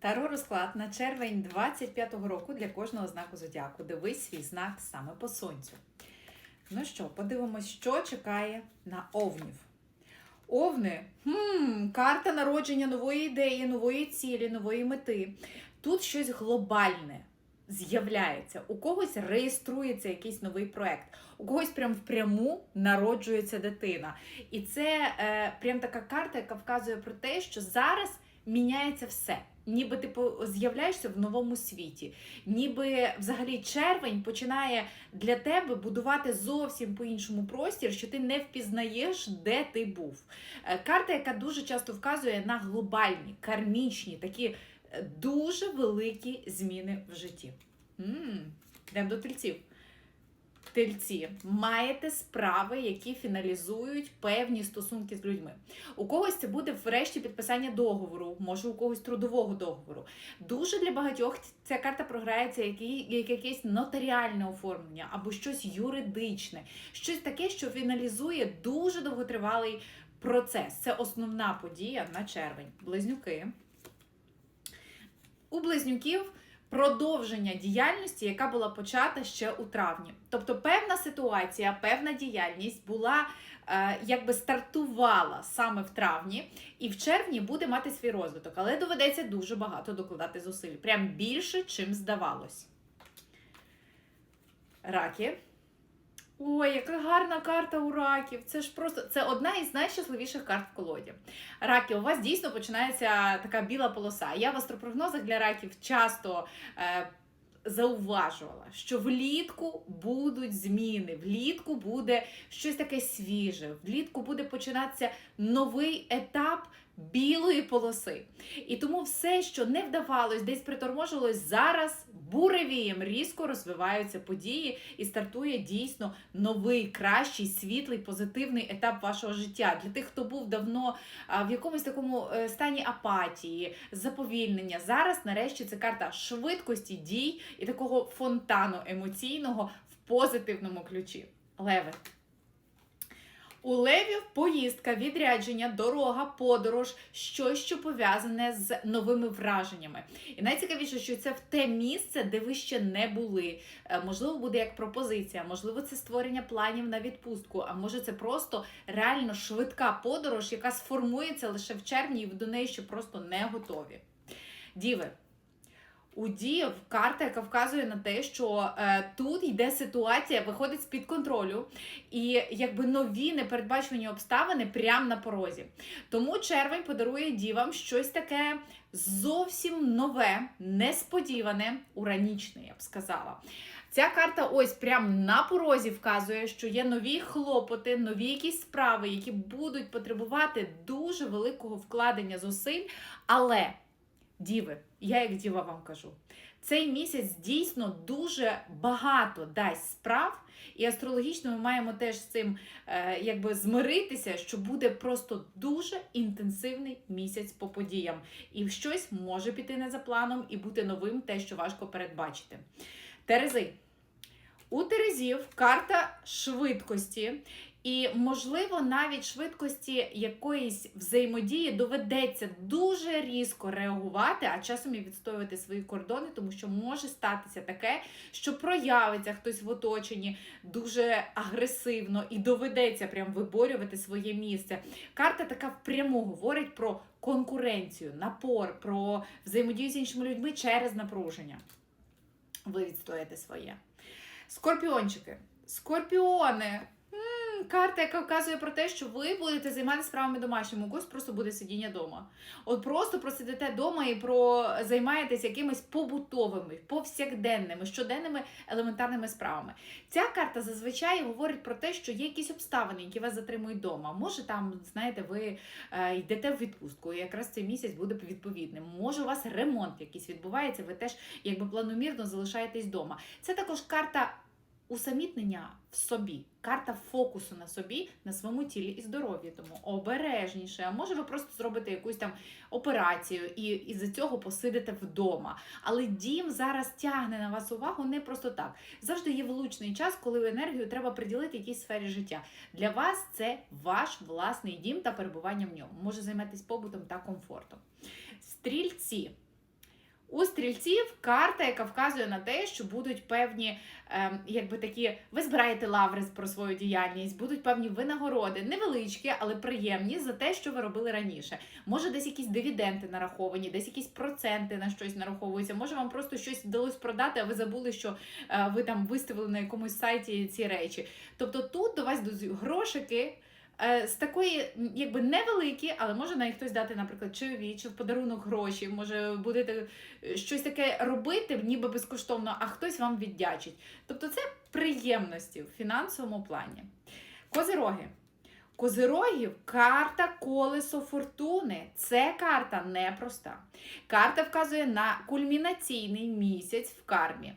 Таро розклад на червень 25-го року для кожного знаку зодіаку. Дивись свій знак саме по сонцю. Ну що, подивимось, що чекає на овнів. Овни, хм, карта народження нової ідеї, нової цілі, нової мети. Тут щось глобальне з'являється. У когось реєструється якийсь новий проект, у когось прям впряму народжується дитина. І це е, прям така карта, яка вказує про те, що зараз міняється все. Ніби ти по- з'являєшся в новому світі, ніби взагалі червень починає для тебе будувати зовсім по-іншому простір, що ти не впізнаєш, де ти був. Е, Карта, яка дуже часто вказує на глобальні, кармічні, такі е, дуже великі зміни в житті. М, Йдемо до тельців. Тельці, маєте справи, які фіналізують певні стосунки з людьми. У когось це буде врешті підписання договору, може у когось трудового договору. Дуже для багатьох ця карта програється як, як якесь нотаріальне оформлення або щось юридичне, щось таке, що фіналізує дуже довготривалий процес. Це основна подія на червень. Близнюки. У близнюків продовження діяльності, яка була почата ще у травні. Тобто певна ситуація, певна діяльність була е, якби стартувала саме в травні, і в червні буде мати свій розвиток, але доведеться дуже багато докладати зусиль. Прям більше, чим здавалось. Раки. Ой, яка гарна карта у раків. Це ж просто це одна із найщасливіших карт в колоді. Раки, у вас дійсно починається така біла полоса. Я в астропрогнозах для раків часто е, зауважувала, що влітку будуть зміни, влітку буде щось таке свіже, влітку буде починатися новий етап білої полоси. І тому все, що не вдавалось, десь приторможувалось, зараз буревієм різко розвиваються події і стартує дійсно новий, кращий, світлий, позитивний етап вашого життя. Для тих, хто був давно в якомусь такому е, стані апатії, заповільнення. Зараз, нарешті, це карта швидкості дій і такого фонтану емоційного в позитивному ключі. Леви. У левів поїздка, відрядження, дорога, подорож, щось, що пов'язане з новими враженнями. І найцікавіше, що це в те місце, де ви ще не були. Е, Можливо, буде як пропозиція, можливо, це створення планів на відпустку, а може це просто реально швидка подорож, яка сформується лише в червні, і ви до неї ще просто не готові. Діви. У Діїв карта, яка вказує на те, що е, тут йде ситуація, виходить з-під контролю, і якби нові непередбачувані обставини прямо на порозі. Тому червень подарує дівам щось таке зовсім нове, несподіване, уранічне, я б сказала. Ця карта ось прям на порозі вказує, що є нові хлопоти, нові якісь справи, які будуть потребувати дуже великого вкладення зусиль, але. Діви, я як діва вам кажу, цей місяць дійсно дуже багато дасть справ, і астрологічно ми маємо теж з цим е, якби змиритися, що буде просто дуже інтенсивний місяць по подіям. І щось може піти не за планом і бути новим, те, що важко передбачити. Терези. У Терезів карта швидкості, і, можливо, навіть швидкості якоїсь взаємодії доведеться дуже різко реагувати, а часом і відстоювати свої кордони, тому що може статися таке, що проявиться хтось в оточенні дуже агресивно і доведеться прям виборювати своє місце. Карта така впряму говорить про конкуренцію, напор, про взаємодію з іншими людьми через напруження. Ви відстоїте своє. Скорпіончики. Скорпіони. Карта, яка вказує про те, що ви будете займатися справами домашніми, у когось просто буде сидіння вдома. От просто просидите вдома і про займаєтесь якимись побутовими, повсякденними, щоденними елементарними справами. Ця карта зазвичай говорить про те, що є якісь обставини, які вас затримують вдома. Може, там, знаєте, ви е, йдете в відпустку, і якраз цей місяць буде відповідним. Може, у вас ремонт якийсь відбувається, ви теж якби планомірно залишаєтесь вдома. Це також карта усамітнення в собі, карта фокусу на собі, на своєму тілі і здоров'ї. Тому обережніше. А може, ви просто зробите якусь там операцію і із-за цього посидите вдома. Але дім зараз тягне на вас увагу не просто так. Завжди є влучний час, коли енергію треба приділити якійсь сфері життя. Для вас це ваш власний дім та перебування в ньому. Може займатися побутом та комфортом. Стрільці. У стрільців карта, яка вказує на те, що будуть певні, ем, якби такі, ви збираєте лаври про свою діяльність, будуть певні винагороди, невеличкі, але приємні за те, що ви робили раніше. Може, десь якісь дивіденди нараховані, десь якісь проценти на щось нараховуються. Може, вам просто щось вдалося продати, а ви забули, що е, ви там виставили на якомусь сайті ці речі. Тобто тут до вас грошики. Е, З такої, якби невеликі, але може навіть хтось дати, наприклад, чайові, чи в подарунок гроші, може будете е, щось таке робити, ніби безкоштовно, а хтось вам віддячить. Тобто це приємності в фінансовому плані. Козироги. Козирогів карта колесо фортуни. Це карта непроста. Карта вказує на кульмінаційний місяць в кармі.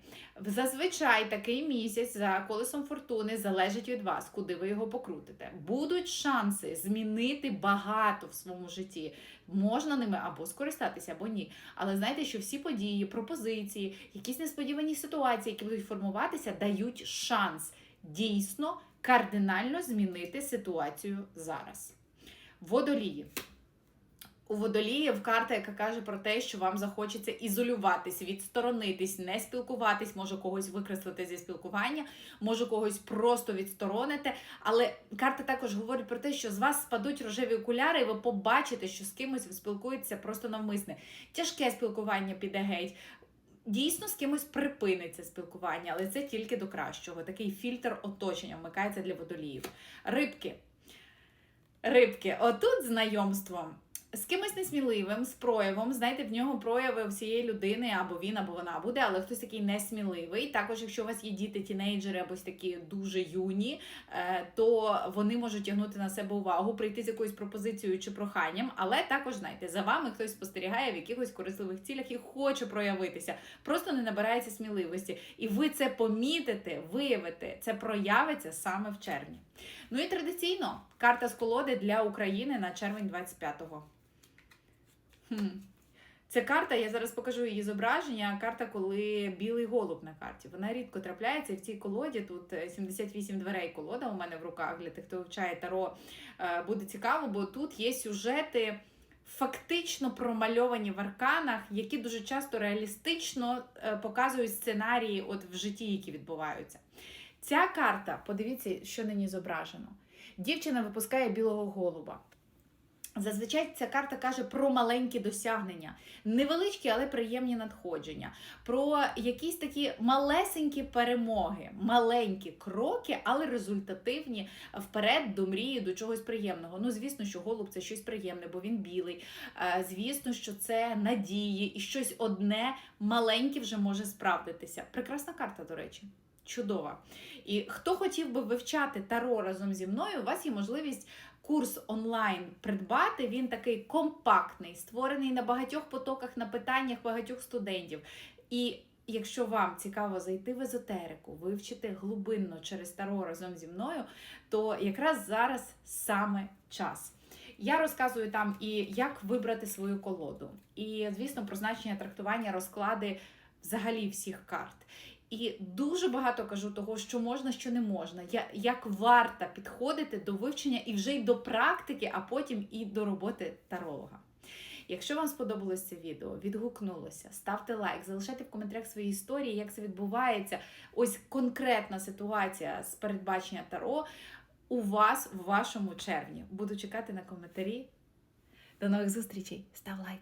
Зазвичай такий місяць за колесом фортуни залежить від вас, куди ви його покрутите. Будуть шанси змінити багато в своєму житті. Можна ними або скористатися, або ні. Але знайте, що всі події, пропозиції, якісь несподівані ситуації, які будуть формуватися, дають шанс дійсно кардинально змінити ситуацію зараз. Водолії. У водоліїв карта, яка каже про те, що вам захочеться ізолюватись, відсторонитись, не спілкуватись, може когось викреслити зі спілкування, може когось просто відсторонити. Але карта також говорить про те, що з вас спадуть рожеві окуляри, і ви побачите, що з кимось ви спілкуєтеся просто навмисне. Тяжке спілкування піде геть. Дійсно, з кимось припиниться спілкування, але це тільки до кращого. Такий фільтр оточення вмикається для водоліїв. Рибки. Рибки, отут знайомство з кимось несміливим, з проявом. Знаєте, в нього прояви всієї людини, або він, або вона буде, але хтось такий несміливий. Також, якщо у вас є діти, тінейджери, або такі дуже юні, е, то вони можуть тягнути на себе увагу, прийти з якоюсь пропозицією чи проханням. Але також знаєте, за вами хтось спостерігає в якихось корисливих цілях і хоче проявитися, просто не набирається сміливості. І ви це помітите, виявите, це проявиться саме в червні. Ну і традиційно карта з колоди для України на червень 25-го. Хм. Це карта, я зараз покажу її зображення. Карта, коли білий голуб на карті. Вона рідко трапляється і в цій колоді. Тут е, 78 дверей колода у мене в руках для тих, хто вивчає таро. е, Буде цікаво, бо тут є сюжети. Фактично промальовані в арканах, які дуже часто реалістично е, показують сценарії от в житті, які відбуваються. Ця карта, подивіться, що на ній зображено. Дівчина випускає білого голуба. Зазвичай ця карта каже про маленькі досягнення, невеличкі, але приємні надходження, про якісь такі малесенькі перемоги, маленькі кроки, але результативні вперед до мрії, до чогось приємного. Ну, звісно, що голуб це щось приємне, бо він білий. Е, Звісно, що це надії і щось одне маленьке вже може справдитися. Прекрасна карта, до речі. Чудова. І хто хотів би вивчати таро разом зі мною, у вас є можливість курс онлайн придбати. Він такий компактний, створений на багатьох потоках, на питаннях багатьох студентів. І якщо вам цікаво зайти в езотерику, вивчити глибинно через таро разом зі мною, то якраз зараз саме час. Я розказую там і як вибрати свою колоду, і, звісно, про значення трактування розклади взагалі всіх карт. І дуже багато кажу того, що можна, що не можна, як варто підходити до вивчення і вже й до практики, а потім і до роботи таролога. Якщо вам сподобалось це відео, відгукнулося, ставте лайк, залишайте в коментарях свої історії, як це відбувається. Ось конкретна ситуація з передбачення таро у вас в вашому червні. Буду чекати на коментарі. До нових зустрічей. Став лайк.